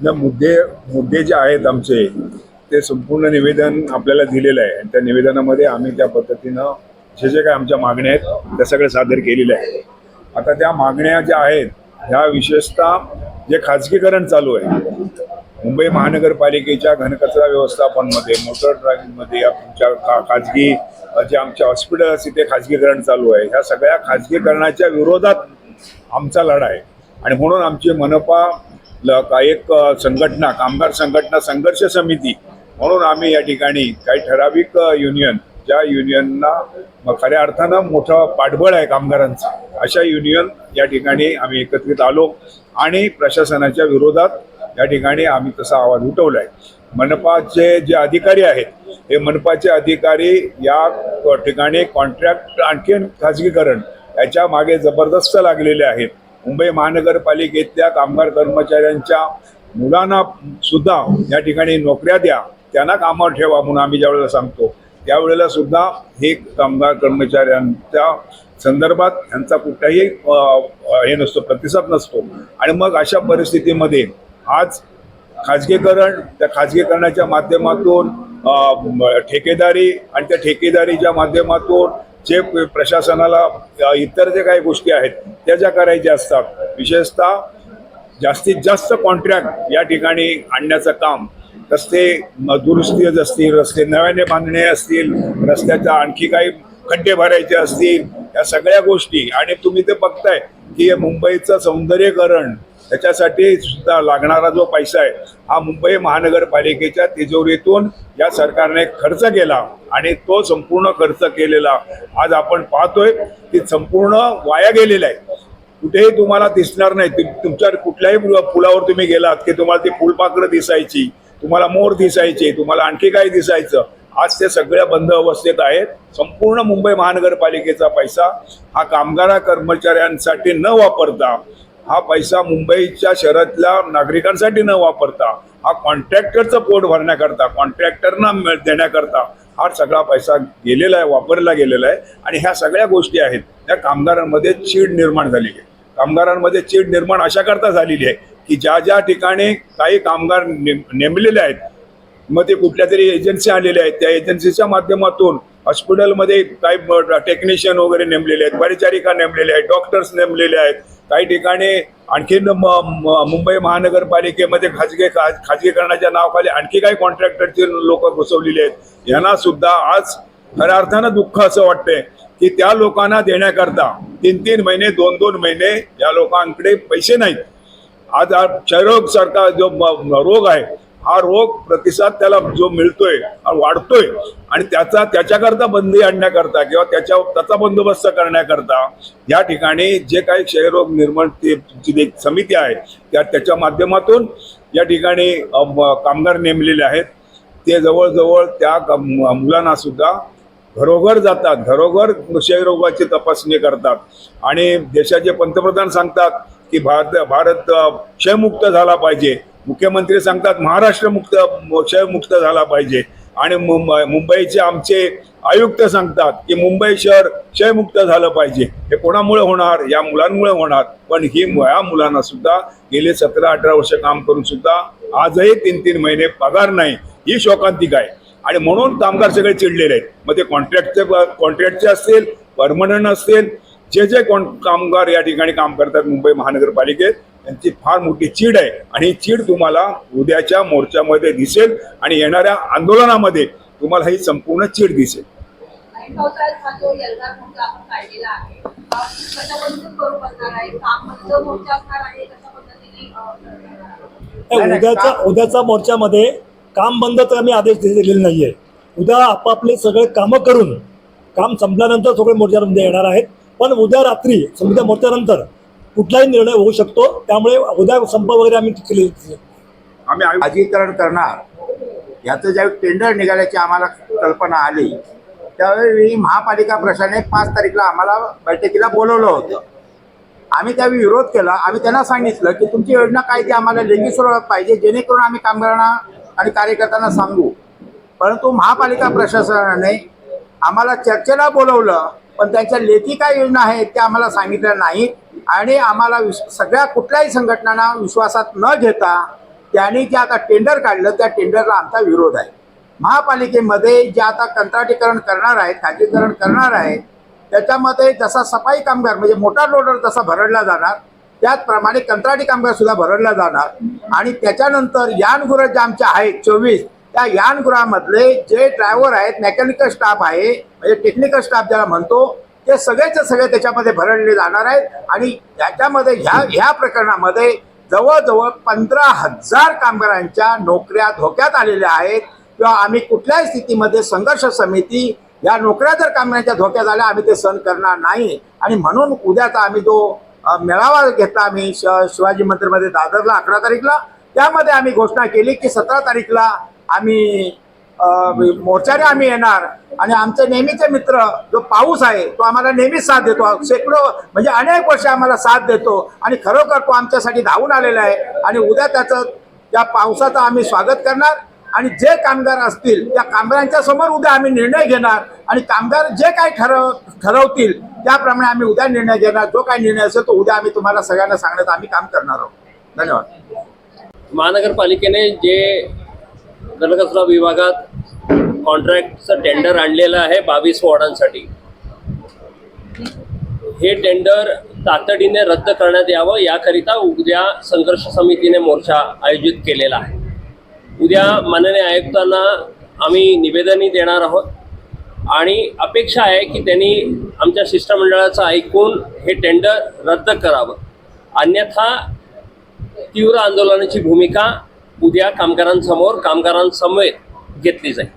न मुद्दे मुद्दे जे आहेत आमचे ते संपूर्ण निवेदन आपल्याला दिलेलं आहे. आणि त्या निवेदनामध्ये आम्ही त्या पद्धतीनं जे जे काही आमच्या मागण्या आहेत त्या सगळ्या सादर केलेल्या आहे आता त्या मागण्या ज्या आहेत ह्या विशेषतः जे खाजगीकरण चालू आहे मुंबई महानगरपालिकेच्या घनकचरा व्यवस्थापनमध्ये मोटर ड्रायव्हिंगमध्ये आमच्या खा खाजगी जे आमच्या हॉस्पिटल असते ते खाजगीकरण चालू आहे. ह्या सगळ्या खाजगीकरणाच्या विरोधात आमचा लढा आहे. आणि म्हणून आमची मनपा एक संघटना कामगार संघटना संघर्ष समिती म्हणून आम्ही या ठिकाणी काही ठराविक युनियन ज्या युनियनना खऱ्या अर्थानं मोठं पाठबळ आहे कामगारांचं अशा युनियन या ठिकाणी आम्ही एकत्रित आलो आणि प्रशासनाच्या विरोधात या ठिकाणी आम्ही तसा आवाज उठवला आहे मनपाचे जे अधिकारी आहेत हे मनपाचे अधिकारी या ठिकाणी कॉन्ट्रॅक्ट आणखीन खाजगीकरण याच्या मागे जबरदस्त लागलेले आहेत. मुंबई महानगरपालिकेतल्या कामगार कर्मचाऱ्यांच्या मुलांना सुद्धा या ठिकाणी नोकऱ्या द्या त्यांना कामावर ठेवा म्हणून आम्ही ज्यावेळेला सांगतो त्यावेळेला सुद्धा हे कामगार कर्मचाऱ्यांच्या संदर्भात यांचा कुठलाही हे नसतो प्रतिसाद नसतो. आणि मग अशा परिस्थितीमध्ये आज खाजगीकरण त्या खाजगीकरणाच्या माध्यमातून ठेकेदारी आणि त्या ठेकेदारीच्या माध्यमातून जे प्रशासनाला इतर जे काही गोष्टी आहेत त्या ज्या करायच्या असतात विशेषतः जास्तीत जास्त कॉन्ट्रॅक्ट या ठिकाणी आणण्याचं काम रस्ते दुरुस्ती असतील रस्ते नव्याने बांधणे असतील रस्त्याचा आणखी काही खड्डे भरायचे असतील या सगळ्या गोष्टी. आणि तुम्ही ते बघताय की मुंबईचं सौंदर्यकरण त्याच्यासाठी सुद्धा लागणारा जो पैसा आहे हा मुंबई महानगरपालिकेच्या तिजोरीतून या सरकारने खर्च केला आणि तो संपूर्ण खर्च केलेला आज आपण पाहतोय की संपूर्ण वाया गेलेला आहे. कुठेही तुम्हाला दिसणार नाही. तुम- तुमच्या कुठल्याही पुलावर तुम्ही गेलात की तुम्हाला ती फुलपाखरं दिसायची तुम्हाला मोर दिसायचे तुम्हाला आणखी काही दिसायचं. आज ते सगळ्या बंद अवस्थेत आहेत. संपूर्ण मुंबई महानगरपालिकेचा पैसा हा कामगार कर्मचाऱ्यांसाठी न वापरता हा पैसा मुंबईच्या शहरातल्या नागरिकांसाठी न वापरता हा कॉन्ट्रॅक्टरचं पोट भरण्याकरता कॉन्ट्रॅक्टरना मिळ- देण्याकरता हा सगळा पैसा गेलेला आहे वापरला गेलेला आहे. आणि ह्या सगळ्या गोष्टी आहेत त्या कामगारांमध्ये चीड निर्माण झालेली आहे. कामगारांमध्ये चीड निर्माण अशाकरता झालेली आहे की ज्या ज्या ठिकाणी काही कामगार नेम नेमलेले आहेत मग ते कुठल्या तरी एजन्सी आलेल्या आहेत. त्या एजन्सीच्या माध्यमातून हॉस्पिटलमध्ये काही टेक्निशियन वगैरे नेमलेले आहेत. परिचारिका नेमलेले आहेत. डॉक्टर्स नेमलेले आहेत. काही ठिकाणी आणखीन म- म- मुंबई महानगरपालिकेमध्ये खाजगी खा खाजगीकरणाच्या नावाखाली आणखी काही कॉन्ट्रॅक्टरचे लोक घुसवलेले आहेत. यांना सुद्धा आज खऱ्या अर्थानं दुःख असं वाटतंय की त्या लोकांना देण्याकरता तीन तीन महिने दोन दोन महिने या लोकांकडे पैसे नाहीत. आज क्षयरोग सारखा जो म- रोग आहे हा रोग प्रतिसाद त्याला जो मिळतोय हा वाढतोय आणि त्याचा त्याच्याकरता बंदी आणण्याकरता किंवा त्याच्या त्याचा बंदोबस्त करण्याकरता या ठिकाणी जे काही क्षयरोग निर्माण ते जी एक समिती आहे त्या त्याच्या माध्यमातून या ठिकाणी कामगार नेमलेले आहेत. ते जवळजवळ त्या मुलांना सुद्धा घरोघर जातात घरोघर क्षयरोगाची तपासणी करतात. आणि देशाचे पंतप्रधान सांगतात की भारत भारत क्षयमुक्त झाला पाहिजे. मुख्यमंत्री सांगतात महाराष्ट्र मुक्त क्षयमुक्त झाला पाहिजे. आणि मुंबई मुंबईचे आमचे आयुक्त सांगतात की मुंबई शहर क्षयमुक्त झालं पाहिजे. हे कोणामुळे होणार? या मुलांमुळे होणार. पण ही या मुलांना सुद्धा गेले सतरा अठरा वर्ष काम करून सुद्धा आजही तीन तीन महिने पगार नाही. ही शोकांतिक आहे. आणि म्हणून कामगार सगळे चिडलेले आहेत. मग ते कॉन्ट्रॅक्टचे कॉन्ट्रॅक्टचे असतील परमनंट असतील जे जे कोण कामगार या ठिकाणी काम करतात मुंबई महानगरपालिकेत त्यांची फार मोठी चीड आहे. आणि ही चीड तुम्हाला उद्याच्या मोर्चामध्ये दिसेल आणि येणाऱ्या आंदोलनामध्ये तुम्हाला ही संपूर्ण चीड दिसेल. आणि पावसाळ्यात हा जो यल्गार मोर्चा आपण काढलेला आहे हा कशा पद्धतीने करू असणार आहे? काम बंद मोर्चा असणार आहे कशा पद्धतीने अं, करणार आहे? नाही, उद्याचा उद्याचा मोर्चामध्ये काम बंद तर आम्ही आदेश दिलेले नाहीये. उद्या आपापले सगळे कामं करून काम संपल्यानंतर सगळे मोर्चामध्ये येणार आहेत. पण उद्या रात्री उद्या मोर्चानंतर कुठलाही निर्णय होऊ शकतो त्यामुळे उद्या संप वगैरे आम्ही केले. आम्ही खाजगीकरण करणार. याचं ज्यावेळी टेंडर निघाल्याची आम्हाला कल्पना आली त्यावेळी महापालिका प्रशासनाने पाच तारीखला आम्हाला बैठकीला बोलवलं होतं. आम्ही त्यावेळी विरोध केला. आम्ही त्यांना सांगितलं की तुमची योजना काय ती आम्हाला लेखी स्वरूपात पाहिजे जेणेकरून आम्ही कामगारांना आणि कार्यकर्त्यांना सांगू. परंतु महापालिका प्रशासनाने आम्हाला चर्चेला बोलवलं. पण त्यांच्या लेखी काय योजना आहेत त्या आम्हाला सांगितल्या नाहीत आणि आम्हाला विस सगळ्या कुठल्याही संघटनांना विश्वासात न घेता त्यांनी जे आता टेंडर काढलं त्या टेंडरला आमचा विरोध आहे. महापालिकेमध्ये जे आता कंत्राटीकरण करणार आहेत खाजगीकरण करणार आहेत त्याच्यामध्ये जसा सफाई कामगार म्हणजे मोटार लोडर जसा भरडला जाणार त्याचप्रमाणे कंत्राटी कामगार सुद्धा भरडला जाणार. आणि त्याच्यानंतर यानगुरं जे आमच्या आहेत चोवीस त्या यानगृहामधले जे ड्रायव्हर आहेत मेकॅनिकल स्टाफ आहे म्हणजे टेक्निकल स्टाफ ज्याला म्हणतो ते सगळेचे सगळे त्याच्यामध्ये भरडले जाणार आहेत आणि याच्यामध्ये ह्या ह्या प्रकरणामध्ये जवळजवळ पंधरा हजार कामगारांच्या नोकऱ्या धोक्यात आलेल्या आहेत किंवा आम्ही कुठल्याही स्थितीमध्ये संघर्ष समिती या नोकऱ्या जर कामगारांच्या धोक्यात आल्या आम्ही ते सहन करणार नाही. आणि म्हणून उद्याचा आम्ही जो मेळावा घेतला आम्ही श शिवाजी मंदिरमध्ये दादरला अकरा तारीखला त्यामध्ये आम्ही घोषणा केली की सतरा तारीखला आम्ही मोर्चाने आम्ही येणार. आणि आमचे नेहमीचे मित्र जो पाऊस आहे तो आम्हाला नेहमीच साथ देतो. शेकडो म्हणजे अनेक वर्ष आम्हाला साथ देतो. आणि खरोखर तो आमच्यासाठी धावून आलेला आहे. आणि उद्या त्याचं त्या पावसाचं आम्ही स्वागत करणार. आणि जे कामगार असतील त्या कामगारांच्या समोर उद्या आम्ही निर्णय घेणार. आणि कामगार जे काही ठरव ठरवतील त्याप्रमाणे आम्ही उद्या निर्णय घेणार. जो काही निर्णय असेल तो उद्या आम्ही तुम्हाला सगळ्यांना सांगण्याचं आम्ही काम करणार आहोत. धन्यवाद. महानगरपालिकेने जे घनकचरा विभागात कॉन्ट्रॅक्टचं टेंडर आणलेलं आहे बावीस वॉर्डांसाठी. हे टेंडर तातडीने रद्द करण्यात यावं याकरिता उद्या संघर्ष समितीने मोर्चा आयोजित केलेला आहे. उद्या माननीय आयुक्तांना आम्ही निवेदनही देणार आहोत आणि अपेक्षा आहे की त्यांनी आमच्या शिष्टमंडळाचं ऐकून हे टेंडर रद्द करावं. अन्यथा तीव्र आंदोलनाची भूमिका उद्या कामगारांसमोर कामगारांसमवेत घेतली जाईल.